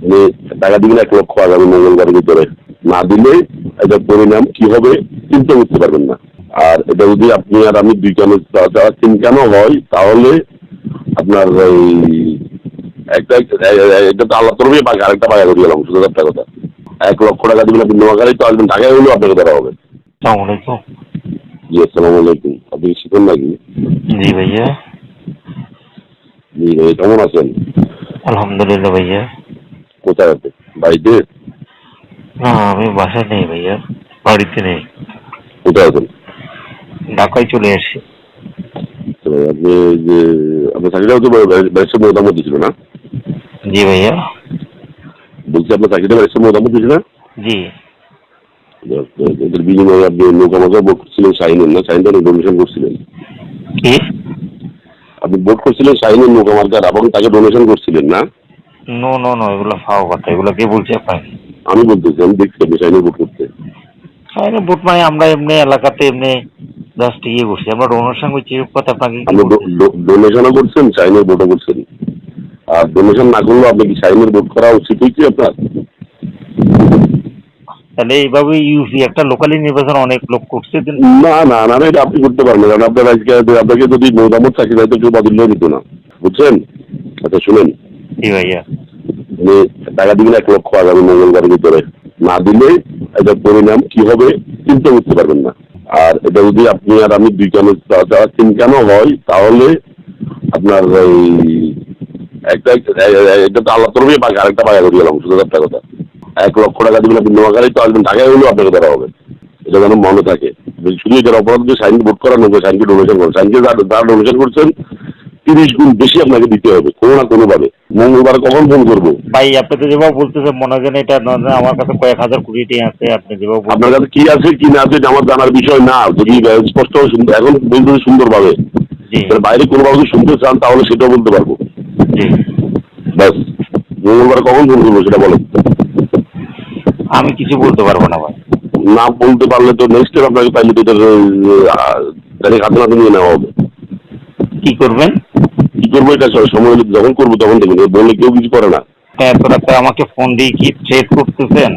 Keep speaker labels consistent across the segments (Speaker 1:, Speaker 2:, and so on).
Speaker 1: মানে টাকা দিবেন এক লক্ষ আগামী মঙ্গলবারের ভিতরে না দিলে এটা পরিণাম কি হবে চিন্তা করতে পারবেন না। আর এটা যদি আপনি আর আমি দুই কানে তিন কেন হয় তাহলে আপনার এই একটা এটা তো আল্লাহ তরফে পাকা আরেকটা পাকা করে গেলাম শুধু একটা কথা। এক লক্ষ টাকা দিবেন আপনি নোয়াখালী তো আসবেন ঢাকায় হলেও আপনাকে দেওয়া হবে।
Speaker 2: আসসালামু আলাইকুম।
Speaker 1: জি আসসালামু আলাইকুম। আপনি শিখেন নাকি?
Speaker 2: জি ভাইয়া।
Speaker 1: জি ভাই কেমন আছেন?
Speaker 2: আলহামদুলিল্লাহ ভাইয়া।
Speaker 1: কোথায় আছে বাড়িতে?
Speaker 2: না আমি বাসায় নেই ভাইয়া বাড়িতে নেই।
Speaker 1: কোথায় আছেন?
Speaker 2: ঢাকায় চলে এসেছি
Speaker 1: আপনি যে আপনার চাকরিটাও তো ব্যারিস্টার মোটামুটি ছিল না?
Speaker 2: জি ভাইয়া।
Speaker 1: বলছি আপনার চাকরিটা ব্যারিস্টার মোটামুটি ছিল না?
Speaker 2: জি।
Speaker 1: এদের বিনিময়ে আপনি নৌকামাকা বোর্ড করছিলেন শাহিনের না? ডোনেশন করছিলেন।
Speaker 2: কি?
Speaker 1: আপনি বোর্ড করছিলেন শাহিনের নৌকামার্কার এবং তাকে ডোনেশন করছিলেন না?
Speaker 2: নো নো নো এগুলো ফাও কথা এগুলো কে বলছে আপনাকে?
Speaker 1: আমি বলতেছি আমি দেখছি আপনি শাহিনের বোর্ড করতে।
Speaker 2: আরে বুট মানে আমরা এমনি এলাকাতে এমনি জাস্ট ইয়ে করছি আমরা ডোনেশন করছি কথা আপনাকে
Speaker 1: আপনি ডোনেশনও করছেন শাহিনের বোর্ডও করছেন। আর ডোনেশন না করলেও আপনি কি শাহিনের বোর্ড করা উচিত হয়েছে আপনার?
Speaker 2: তাহলে এইভাবে ইউসি একটা লোকালি নির্বাচন অনেক লোক করছে
Speaker 1: না না না এটা আপনি করতে পারবেন কারণ আপনার আজকে আপনাকে যদি মৌদামত চাকরি দেয় তো কেউ বাতিল নিত না। বুঝছেন? আচ্ছা শুনেন।
Speaker 2: জি ভাইয়া।
Speaker 1: মানে টাকা দিবেন এক লক্ষ আগামী মঙ্গলবারের ভিতরে না দিলে এটা পরিণাম কি হবে চিন্তা করতে পারবেন না। আর এটা যদি আপনি আর আমি দুই কানে তিন কেন হয়, তাহলে আপনার এই একটা এটা তো আল্লাহ তরফে পাকা, আরেকটা পাকা করে গেলাম, শুধু একটা কথা। এক লক্ষ টাকা দিবেন আপনি নোয়াখালী তো আসবেন ঢাকায় হলেও আপনাকে দেওয়া হবে। এটা যেন মনে থাকে। শুধু এটার অপরাধ যে সাইন ভোট করানো সাইনকে ডোনেশন করেন সাইনকে যারা ডোনেশন করছেন, তিরিশ গুণ বেশি আপনাকে দিতে হবে, কোনো না কোনোভাবে। মঙ্গলবার কখন ফোন করব?
Speaker 2: ভাই আপনি তো যেভাবে বলতেছেন মনে হয় এটা আমার কাছে কয়েক হাজার কোটি টাকা আছে আপনি যেভাবে
Speaker 1: আপনার কাছে কি আছে কি না আছে আমার জানার বিষয় না। যদি স্পষ্ট এখন বলতে সুন্দরভাবে। বাইরে কোনোভাবে শুনতে চান তাহলে সেটাও বলতে পারব। ব্যাস। মঙ্গলবার কখন ফোন করব সেটা বলো
Speaker 2: আমি কিছু বলতে পারব না ভাই।
Speaker 1: না বলতে পারলে তো নেক্সট টাইম আপনাকে তাইলে তো এটার হাতে নাতে নিয়ে নেওয়া হবে।
Speaker 2: কি করবেন?
Speaker 1: করব এটা সময় যখন করব তখন দেখুন বললে কেউ কিছু করে না।
Speaker 2: এত আমাকে ফোন দিয়ে কি থ্রেট করতেছেন?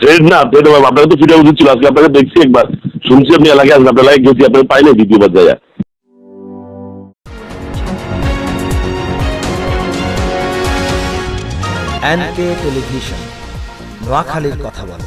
Speaker 1: ট্রেড না ট্রেড আপনাকে তো ফিরে উচিত ছিল আজকে আপনাকে দেখছি একবার। শুনছি আপনি এলাকায় আসবেন আপনার এলাকায় গেছি আপনাকে পাই না দ্বিতীয়বার জায়গা
Speaker 3: এনকে টেলিভিশন নোয়াখালীর কথা বলে।